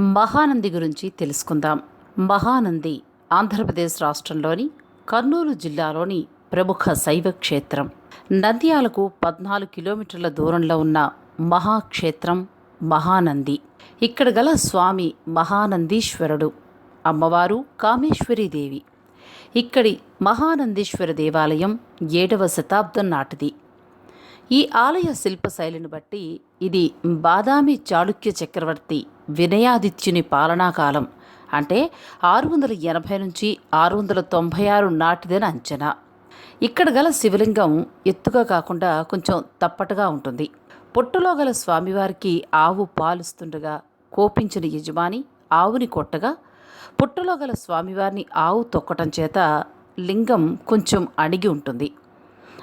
మహానంది గురించి తెలుసుకుందాం. మహానంది ఆంధ్రప్రదేశ్ రాష్ట్రంలోని కర్నూలు జిల్లాలోని ప్రముఖ శైవ క్షేత్రం నంద్యాలకు పద్నాలుగు కిలోమీటర్ల దూరంలో ఉన్న మహాక్షేత్రం మహానంది. ఇక్కడ గల స్వామి మహానందీశ్వరుడు అమ్మవారు కామేశ్వరీదేవి. ఇక్కడి మహానందీశ్వర దేవాలయం ఏడవ శతాబ్దం నాటిది. ఈ ఆలయ శిల్పశైలిని బట్టి ఇది బాదామి చాళుక్య చక్రవర్తి వినయాదిత్యుని పాలనాకాలం అంటే ఆరు వందల ఎనభై నుంచి ఆరు వందల తొంభై ఆరు నాటిదని అంచనా. ఇక్కడ గల శివలింగం ఎత్తుగా కాకుండా కొంచెం తప్పటగా ఉంటుంది. పొట్టులో గల స్వామివారికి ఆవు పాలుస్తుండగా కోపించిన యజమాని ఆవుని కొట్టగా పొట్టులో గల స్వామివారిని ఆవు తొక్కటం చేత లింగం కొంచెం అణిగి ఉంటుంది.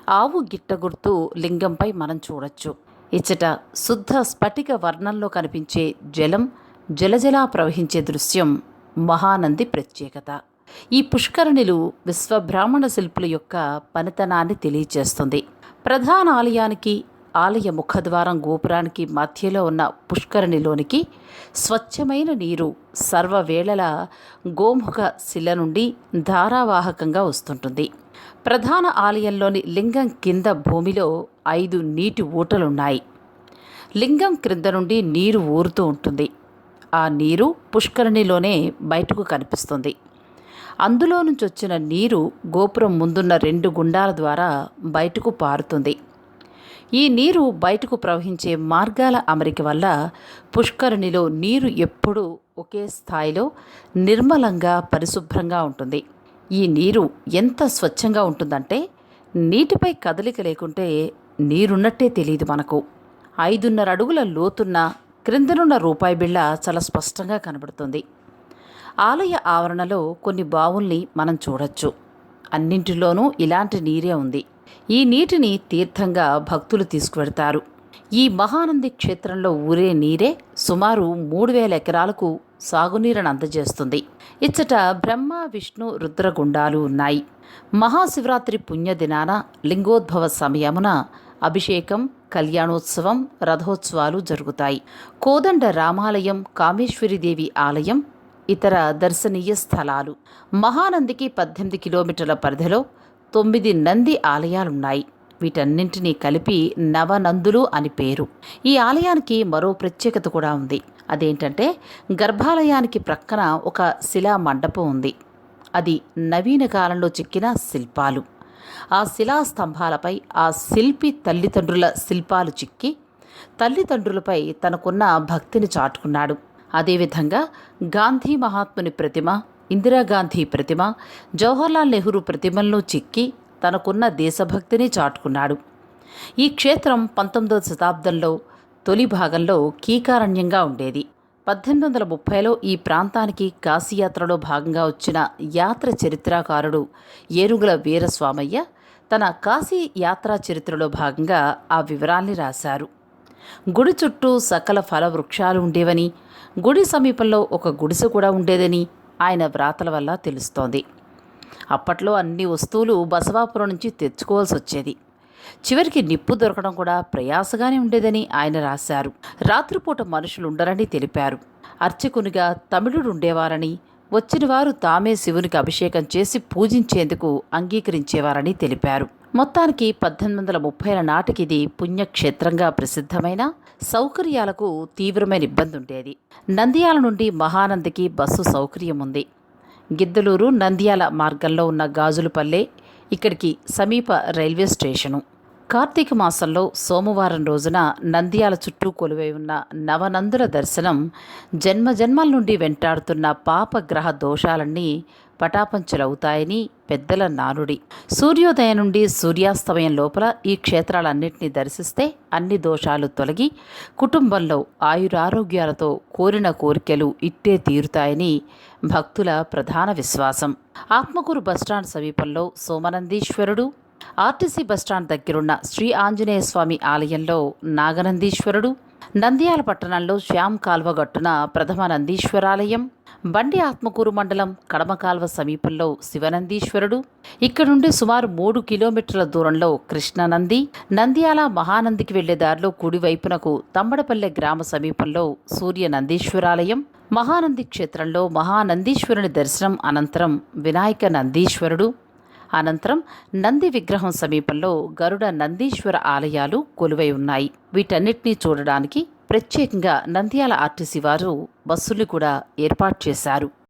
ఆవు గిట్ట గుర్తు లింగంపై మనం చూడొచ్చు. ఇచ్చట శుద్ధ స్ఫటిక వర్ణంలో కనిపించే జలం జలజలా ప్రవహించే దృశ్యం మహానంది ప్రత్యేకత. ఈ పుష్కరణిలు విశ్వబ్రాహ్మణ శిల్పుల యొక్క పనితనాన్ని తెలియజేస్తుంది ప్రధాన ఆలయానికి ఆలయ ముఖద్వారం గోపురానికి మధ్యలో ఉన్న పుష్కరిణిలోనికి స్వచ్ఛమైన నీరు సర్వవేళలా గోముఖ శిల నుండి ధారావాహకంగా వస్తుంటుంది. ప్రధాన ఆలయంలోని లింగం కింద భూమిలో ఐదు నీటి ఊటలున్నాయి. లింగం క్రింద నుండి నీరు ఊరుతూ ఉంటుంది. ఆ నీరు పుష్కరిణిలోనే బయటకు కనిపిస్తుంది. అందులో నుంచి వచ్చిన నీరు గోపురం ముందున్న రెండు గుండాల ద్వారా బయటకు పారుతుంది. ఈ నీరు బయటకు ప్రవహించే మార్గాల అమరిక వల్ల పుష్కరిణిలో నీరు ఎప్పుడూ ఒకే స్థాయిలో నిర్మలంగా పరిశుభ్రంగా ఉంటుంది. ఈ నీరు ఎంత స్వచ్ఛంగా ఉంటుందంటే నీటిపై కదలిక లేకుంటే నీరున్నట్టే తెలియదు మనకు. ఐదున్నర అడుగుల లోతున్న క్రిందనున్న రూపాయి బిళ్ళ చాలా స్పష్టంగా కనబడుతుంది. ఆలయ ఆవరణలో కొన్ని బావుల్ని మనం చూడొచ్చు. అన్నింటిలోనూ ఇలాంటి నీరే ఉంది. ఈ నీటిని తీర్థంగా భక్తులు తీసుకువెడతారు. ఈ మహానంది క్షేత్రంలో ఊరే నీరే సుమారు మూడు వేల ఎకరాలకు సాగునీరును అందజేస్తుంది. ఇచ్చట బ్రహ్మ విష్ణు రుద్రగుండాలు ఉన్నాయి. మహాశివరాత్రి పుణ్యదినాన లింగోద్భవ సమయమున అభిషేకం కళ్యాణోత్సవం రథోత్సవాలు జరుగుతాయి. కోదండ రామాలయం కామేశ్వరీదేవి ఆలయం ఇతర దర్శనీయ స్థలాలు. మహానందికి పద్దెనిమిది కిలోమీటర్ల పరిధిలో తొమ్మిది నంది ఆలయాలున్నాయి. వీటన్నింటినీ కలిపి నవనందులు అని పేరు. ఈ ఆలయానికి మరో ప్రత్యేకత కూడా ఉంది. అదేంటంటే గర్భాలయానికి ప్రక్కన ఒక శిలా మండపం ఉంది. అది నవీన కాలంలో చెక్కిన శిల్పాలు. ఆ శిలా స్తంభాలపై ఆ శిల్పి తల్లిదండ్రుల శిల్పాలు చిక్కి తల్లిదండ్రులపై తనకున్న భక్తిని చాటుకున్నాడు. అదేవిధంగా గాంధీ మహాత్ముని ప్రతిమ ఇందిరాగాంధీ ప్రతిమ జవహర్లాల్ నెహ్రూ ప్రతిమలను చిక్కి తనకున్న దేశభక్తిని చాటుకున్నాడు. ఈ క్షేత్రం పంతొమ్మిదవ శతాబ్దంలో తొలి భాగంలో కీకారణ్యంగా ఉండేది. పద్దెనిమిది వందల ముప్పైలో ఈ ప్రాంతానికి కాశీయాత్రలో భాగంగా వచ్చిన యాత్ర చరిత్రకారుడు ఏనుగుల వీరస్వామయ్య తన కాశీ యాత్రా చరిత్రలో భాగంగా ఆ వివరాల్ని రాశారు. గుడి చుట్టూ సకల ఫల వృక్షాలు ఉండేవని గుడి సమీపంలో ఒక గుడిసె కూడా ఉండేదని ఆయన వ్రాతల వల్ల తెలుస్తోంది. అప్పట్లో అన్ని వస్తువులు బసవాపురం నుంచి తెచ్చుకోవాల్సి వచ్చేది. చివరికి నిప్పు దొరకడం కూడా ప్రయాసగానే ఉండేదని ఆయన రాశారు. రాత్రిపూట మనుషులు ఉండరని తెలిపారు. అర్చకునిగా తమిళుడు ఉండేవారని వచ్చిన వారు తామే శివునికి అభిషేకం చేసి పూజించేందుకు అంగీకరించేవారని తెలిపారు. మొత్తానికి పద్దెనిమిది వందల ముప్పైల నాటికి ఇది పుణ్యక్షేత్రంగా ప్రసిద్ధమైన సౌకర్యాలకు తీవ్రమైన ఇబ్బంది ఉండేది. నంద్యాల నుండి మహానందికి బస్సు సౌకర్యం ఉంది. గిద్దలూరు నంద్యాల మార్గంలో ఉన్న గాజులపల్లె ఇక్కడికి సమీప రైల్వే స్టేషను. కార్తీక మాసంలో సోమవారం రోజున నంద్యాల చుట్టూ కొలువై ఉన్న నవనందుల దర్శనం జన్మ జన్మల నుండి వెంటాడుతున్న పాపగ్రహ దోషాలన్నీ పటాపంచులవుతాయని పెద్దల నానుడి. సూర్యోదయం నుండి సూర్యాస్తమయం లోపల ఈ క్షేత్రాలన్నింటినీ దర్శిస్తే అన్ని దోషాలు తొలగి కుటుంబంలో ఆయురారోగ్యాలతో కోరిన కోరికలు ఇట్టే తీరుతాయని భక్తుల ప్రధాన విశ్వాసం. ఆత్మకూరు బస్టాండ్ సమీపంలో సోమనందీశ్వరుడు ఆర్టీసీ బస్టాండ్ దగ్గరున్న శ్రీ ఆంజనేయ స్వామి ఆలయంలో నాగనందీశ్వరుడు నంద్యాల పట్టణంలో శ్యామ్ కాల్వ గట్టున ప్రథమ నందీశ్వరాలయం బండి ఆత్మకూరు మండలం కడమ కాల్వ సమీపంలో శివనందీశ్వరుడు ఇక్కడ నుండి సుమారు మూడు కిలోమీటర్ల దూరంలో కృష్ణనంది నంద్యాల మహానందికి వెళ్ళే దారిలో కుడివైపునకు తమ్మడపల్లె గ్రామ సమీపంలో సూర్య నందీశ్వరాలయం మహానంది క్షేత్రంలో మహానందీశ్వరుని దర్శనం అనంతరం వినాయక నందీశ్వరుడు అనంతరం నంది విగ్రహం సమీపంలో గరుడ నందీశ్వర ఆలయాలు కొలువై ఉన్నాయి. వీటన్నిటినీ చూడడానికి ప్రత్యేకంగా నంద్యాల ఆర్టీసీ వారు బస్సులు కూడా ఏర్పాటు చేశారు.